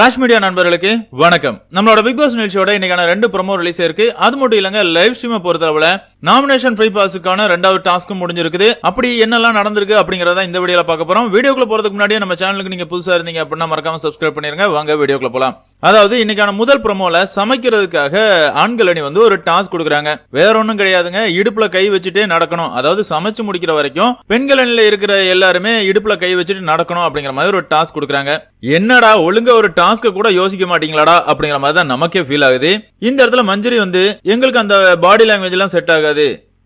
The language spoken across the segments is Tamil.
ராஷ் மீடியா நண்பர்களுக்கு வணக்கம். நம்மளோட பிக் பாஸ் நிகழ்ச்சியோட இன்னைக்கான ரெண்டு ப்ரொமோ ரிலீஸ் இருக்கு. அது மட்டும் இல்லைங்க லைவ் ஸ்ட்ரீமை பொறுத்தளவுல நாமினேஷன் ஃப்ரீ பாஸுக்கான ரெண்டாவது டாஸ்க்கும் முடிஞ்சிருக்குது. அப்படி என்னெல்லாம் நடந்திருக்கு அப்படிங்கறத இந்த வீடியோல பார்க்க போறோம். வீடியோக்குள்ள போறதுக்கு முன்னாடியே நம்ம சேனலுக்கு நீங்க புதுசா இருந்தீங்க அப்படின்னா மறக்காம சப்ஸ்கிரைப் பண்ணிருங்க. வாங்க வீடியோக்குள்ள போலாம். அதாவது இன்னைக்கான முதல் ப்ரமோல சமைக்கிறதுக்காக ஆண்கள் அணி வந்து ஒரு டாஸ்க் கொடுக்குறாங்க. வேற ஒன்றும் கிடையாதுங்க. இடுப்புல கை வச்சுட்டே நடக்கணும். அதாவது சமைச்சு முடிக்கிற வரைக்கும் பெண்கள் அணியில இருக்கிற எல்லாருமே இடுப்புல கை வச்சுட்டு நடக்கணும் அப்படிங்கிற மாதிரி ஒரு டாஸ்க் கொடுக்குறாங்க. என்னடா ஒழுங்க ஒரு டாஸ்க் கூட யோசிக்க மாட்டீங்களாடா அப்படிங்கிற மாதிரி தான் நமக்கே ஃபீல் ஆகுது. இந்த இடத்துல மஞ்சரி வந்து எங்களுக்கு அந்த பாடி லாங்குவேஜ் எல்லாம் செட் ஆகாது.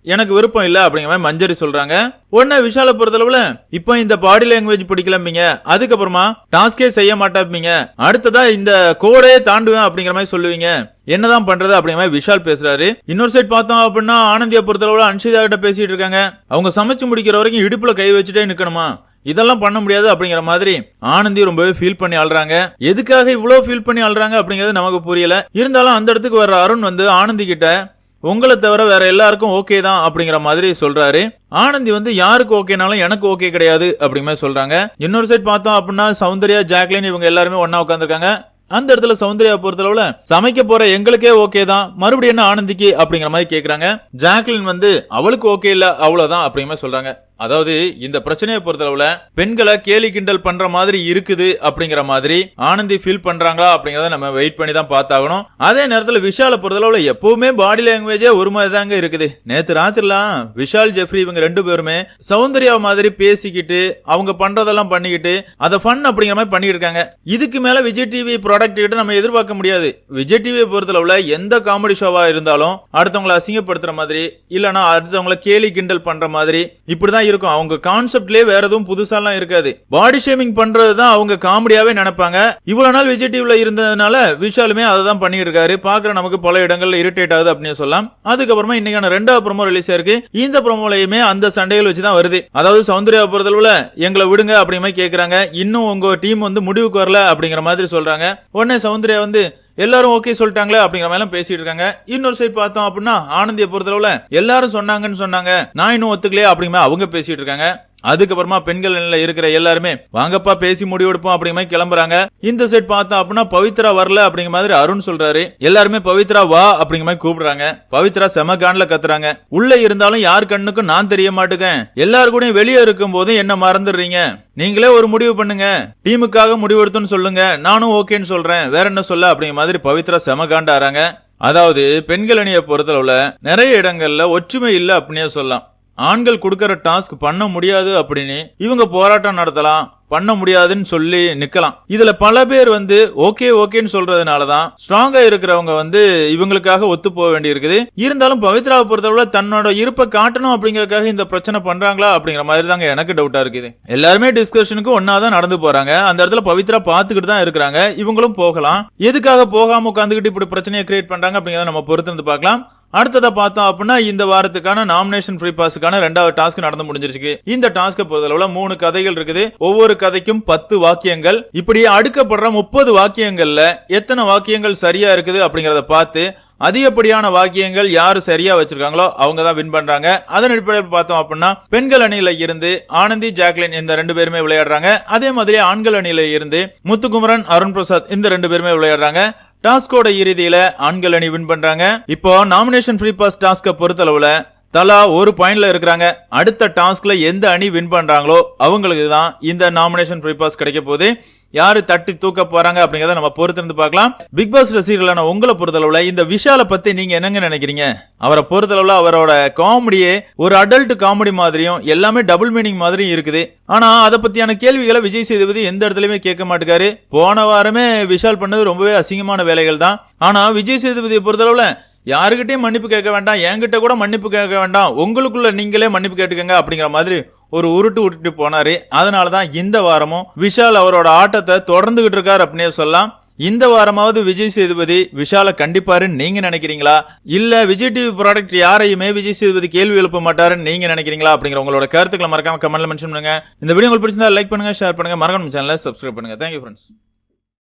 எனக்கு விருப்பம் இல்லை அப்படிங்கிற மாதிரி மஞ்சரி சொல்றாங்க. உடனே விஷால பொறுத்தளவுல இப்போ இந்த பாடி லாங்குவேஜ் பிடிக்கலம்பீங்க. அதுக்கப்புறமா டாஸ்கே செய்ய மாட்டாப்பீங்க. அடுத்ததா இந்த கோடே தாண்டுவேன் அப்படிங்கிற மாதிரி சொல்லுவீங்க. என்னதான் பண்றது அப்படிங்கிற மாதிரி விஷால் பேசுறாரு. இன்னொரு சைட் பார்த்தோம் அப்படின்னா ஆனந்தியா பொறுத்தளவுல அன்ஷிதா கிட்ட பேசிட்டு இருக்காங்க. அவங்க சமைச்சு முடிக்கிற வரைக்கும் இடுப்புல கை வச்சுட்டே நிக்கணுமா? இதெல்லாம் பண்ண முடியாது அப்படிங்கிற மாதிரி ஆனந்தி ரொம்பவே ஃபீல் பண்ணி அழுறாங்க. எதுக்காக இவ்வளவு ஃபீல் பண்ணி அழுறாங்க அப்படிங்கிறது நமக்கு புரியல. இருந்தாலும் அந்த இடத்துக்கு வர்ற அருண் வந்து ஆனந்தி கிட்ட உங்களை தவிர வேற எல்லாருக்கும் ஓகே தான் அப்படிங்கிற மாதிரி சொல்றாரு. ஆனந்தி வந்து யாருக்கு ஓகேனாலும் எனக்கு ஓகே கிடையாது அப்படிங்கிற சொல்றாங்க. இன்னொரு சைட் பார்த்தோம் அப்படின்னா சௌந்தர்யா ஜாக்லின் இவங்க எல்லாருமே ஒன்னா உட்காந்துருக்காங்க அந்த இடத்துல சௌந்தர்யா பொறுத்தளவுல சமைக்க போற எங்களுக்கே ஓகே தான் மறுபடியும் என்ன ஆனந்திக்கு அப்படிங்கிற மாதிரி கேக்குறாங்க. ஜாக்லின் வந்து அவளுக்கு ஓகே இல்ல அவ்வளவுதான் அப்படிங்கிற சொல்றாங்க. அதாவது இந்த பிரச்சனையை பொறுத்தளவுல பெண்களை கேலி கிண்டல் பண்ற மாதிரி இருக்குது அப்படிங்கிற மாதிரி ஆனந்தி ஃபீல் பண்றாங்களா அப்படிங்கறத நம்ம வெயிட் பண்ணி தான் பார்த்தாகணும். அதே நேரத்துல விஷால பொறுத்தளவுல எப்பவுமே பாடி லாங்குவேஜே ஒரு மாதிரி தாங்க இருக்குது. நேத்து ராத்திரிலாம் விஷால் ஜெஃப்ரி இவங்க ரெண்டு பேருமே சௌந்தர்யா மாதிரி பேசிக்கிட்டு அவங்க பண்றதெல்லாம் பண்ணிக்கிட்டு அதை ஃபன் அப்படிங்கிற மாதிரி பண்ணிட்டு இருக்காங்க. இதுக்கு மேல விஜய் டிவி ப்ராடக்ட் கிட்ட நம்ம எதிர்பார்க்க முடியாது. விஜய் டிவியை பொறுத்தளவுல எந்த காமெடி ஷோவா இருந்தாலும் அடுத்தவங்களை அசிங்கப்படுத்துற மாதிரி இல்லைன்னா அடுத்தவங்களை கேலி கிண்டல் பண்ற மாதிரி இப்படிதான் இருக்கும். அவங்க கான்செப்ட்லயே வேற எதுவும் புதுசாலாம் இருக்காது. பாடி ஷேமிங் பண்றது தான் அவங்க காமெடியாவே நினைப்பாங்க. இவ்வளவு நாள் விஜய் டிவில இருந்ததுனால விஷாலுமே அதை தான் பண்ணிட்டு இருக்காரு. பாக்குற நமக்கு பல இடங்கள்ல இரிட்டேட் ஆகுது அப்படின்னு சொல்லலாம். அதுக்கப்புறமா இன்னைக்கான ரெண்டாவது ப்ரோமோ ரிலீஸ் ஆயிருக்கு இந்த ப்ரோமோலையுமே அந்த சண்டைகள் வச்சு தான் வருது. அதாவது சௌந்தர்யா பொறுத்தளவுல எங்களை விடுங்க அப்படிங்கிற மாதிரி கேக்குறாங்க. இன்னும் உங்க டீம் வந்து முடிவுக்கு வரல அப்படிங்கிற மாதிரி சொல்றாங்க. உடனே சௌந்தர்யா வந்து எல்லாரும் ஓகே சொல்லிட்டாங்களே அப்படிங்கிற மாதிரி பேசிட்டு இருக்காங்க. இன்னொரு சைடு பார்த்தோம் அப்படின்னா ஆனந்தியை பொறுத்தளவுல எல்லாரும் சொன்னாங்கன்னு சொன்னாங்க. நான் இன்னும் ஒத்துக்கலையே அப்படிங்கிற அவங்க பேசிட்டு இருக்காங்க. அதுக்கப்புறமா பெண்கள் நிலையில இருக்கிற எல்லாருமே வாங்கப்பா பேசி முடிவெடுப்போம் அப்படிங்கிற மாதிரி கிளம்புறாங்க. இந்த செட் பார்த்தோம் அப்படின்னா பவித்ரா வரல அப்படிங்கிற மாதிரி அருண் சொல்றாரு. எல்லாருமே பவித்ரா வா அப்படிங்கிற மாதிரி கூப்பிடுறாங்க. பவித்ரா செம கான்ல கத்துறாங்க. உள்ள இருந்தாலும் யார் கண்ணுக்கும் நான் தெரிய மாட்டேங்க எல்லாரு கூடயும் வெளியே இருக்கும் போதும் என்ன மறந்துடுறீங்க? நீங்களே ஒரு முடிவு பண்ணுங்க. டீமுக்காக முடிவெடுத்துன்னு சொல்லுங்க. நானும் ஓகேன்னு சொல்றேன். வேற என்ன சொல்ல? அப்படிங்கிற மாதிரி பவித்ரா செம காண்டாராங்க அதாவது பெண்கள் அணியை பொறுத்தளவுல நிறைய இடங்கள்ல ஒற்றுமை இல்லை அப்படின்னே சொல்லலாம். ஆண்கள் கொடுக்கற டாஸ்க் பண்ண முடியாது அப்படின்னு இவங்க போராட்டம் நடத்தலாம் பண்ண முடியாதுன்னு சொல்லி நிக்கலாம். இதுல பல பேர் வந்து ஓகே ஓகேன்னு சொல்றதுனாலதான் ஸ்ட்ராங்கா இருக்கிறவங்க வந்து இவங்களுக்காக ஒத்து போக வேண்டி இருக்குது இருந்தாலும் பவித்ராவை பொறுத்தவரை தன்னோட இருப்பை காட்டணும் அப்படிங்கறக்காக இந்த பிரச்சனை பண்றாங்களா அப்படிங்கிற மாதிரி தாங்க எனக்கு டவுட்டா இருக்குது. எல்லாருமே டிஸ்கஷனுக்கு ஒன்னாதான் நடந்து போறாங்க. அந்த இடத்துல பவித்ரா பாத்துக்கிட்டு தான் இருக்கிறாங்க. இவங்களும் போகலாம். எதுக்காக போகாம உட்காந்துக்கிட்டு இப்படி பிரச்சனையை கிரியேட் பண்றாங்க அப்படிங்கறத நம்ம பொறுத்து பார்க்கலாம். அடுத்ததை பார்த்தோம் அப்படின்னா இந்த வாரத்துக்கான நாமினேஷன் ஃப்ரீ பாஸுக்கான ரெண்டாவது டாஸ்க் நடந்து முடிஞ்சிருச்சு இந்த டாஸ்க்கை பொறுத்தளவுல மூணு கதைகள் இருக்குது. ஒவ்வொரு கதைக்கும் பத்து வாக்கியங்கள். இப்படி அடுக்கப்படுற முப்பது வாக்கியங்கள்ல எத்தனை வாக்கியங்கள் சரியா இருக்குது அப்படிங்கறத பார்த்து அதிகப்படியான வாக்கியங்கள் யாரு சரியா வச்சிருக்காங்களோ அவங்க தான் வின் பண்றாங்க. அதன் அடிப்படையில் பார்த்தோம் அப்படின்னா பெண்கள் அணியில இருந்து ஆனந்தி ஜாக்லின் இந்த ரெண்டு பேருமே விளையாடுறாங்க. அதே மாதிரி ஆண்கள் அணியில இருந்து முத்துக்குமரன் அருண் பிரசாத் இந்த ரெண்டு பேருமே விளையாடுறாங்க. டாஸ்கோட இறுதியில ஆண்கள் அணி வின் பண்றாங்க. இப்போ நாமினேஷன் ஃப்ரீ பாஸ் டாஸ்க பொறுத்தளவுல தலா ஒரு பாயிண்ட்ல இருக்கிறாங்க. அடுத்த டாஸ்க்ல எந்த அணி வின் பண்றாங்களோ அவங்களுக்கு தான் இந்த நாமினேஷன் ஃப்ரீ பாஸ் கிடைக்க போகுது. யாரு தட்டி தூக்க போறாங்க அப்படிங்கறத நம்ம பொறுத்திருந்து பார்க்கலாம். பிக் பாஸ் ரசிகர்களான உங்களை பொறுத்தளவுல இந்த விஷால பத்தி நீங்க என்னங்க நினைக்கிறீங்க? அவரை பொறுத்தளவுல அவரோட காமெடியே ஒரு அடல்ட் காமெடி மாதிரியும் எல்லாமே டபுள் மீனிங் மாதிரியும் இருக்குது. ஆனா அதை பத்தியான கேள்விகளை விஜய் சேதுபதி எந்த இடத்துலயுமே கேட்க மாட்டேங்காரு போன வாரமே விஷால் பண்ணது ரொம்பவே அசிங்கமான வேலைகள் தான். ஆனா விஜய் சேதுபதியை பொறுத்தளவுல யாருக்கிட்டையும் மன்னிப்பு கேட்க வேண்டாம் என்கிட்ட கூட மன்னிப்பு கேட்க வேண்டாம். உங்களுக்குள்ள நீங்களே மன்னிப்பு கேட்டுக்கங்க அப்படிங்கிற மாதிரி ஒரு உருட்டு விட்டுட்டு போனாரு. அதனால தான் இந்த வாரமும் விஷால் அவரோட ஆட்டத்தை தொடர்ந்துகிட்டு இருக்காரு அப்படின்னே சொல்லலாம். இந்த வாரமாவது விஜய் சேதுபதி விஷால கண்டிப்பாருன்னு நீங்க நினைக்கிறீங்களா? இல்ல விஜய் டிவி ப்ராடக்ட் யாரையுமே விஜய் சேதுபதி கேள்வி எழுப்ப மாட்டாருன்னு நீங்க நினைக்கிறீங்களா? அப்படிங்கிற உங்களோட கருத்துக்களை மறக்காம கமெண்ட்ல மென்ஷன் பண்ணுங்க. இந்த வீடியோ உங்களுக்கு பிடிச்சிருந்தா லைக் பண்ணுங்க ஷேர் பண்ணுங்க. மறக்காம சேனலை சப்ஸ்கிரைப் பண்ணுங்க. Thank you friends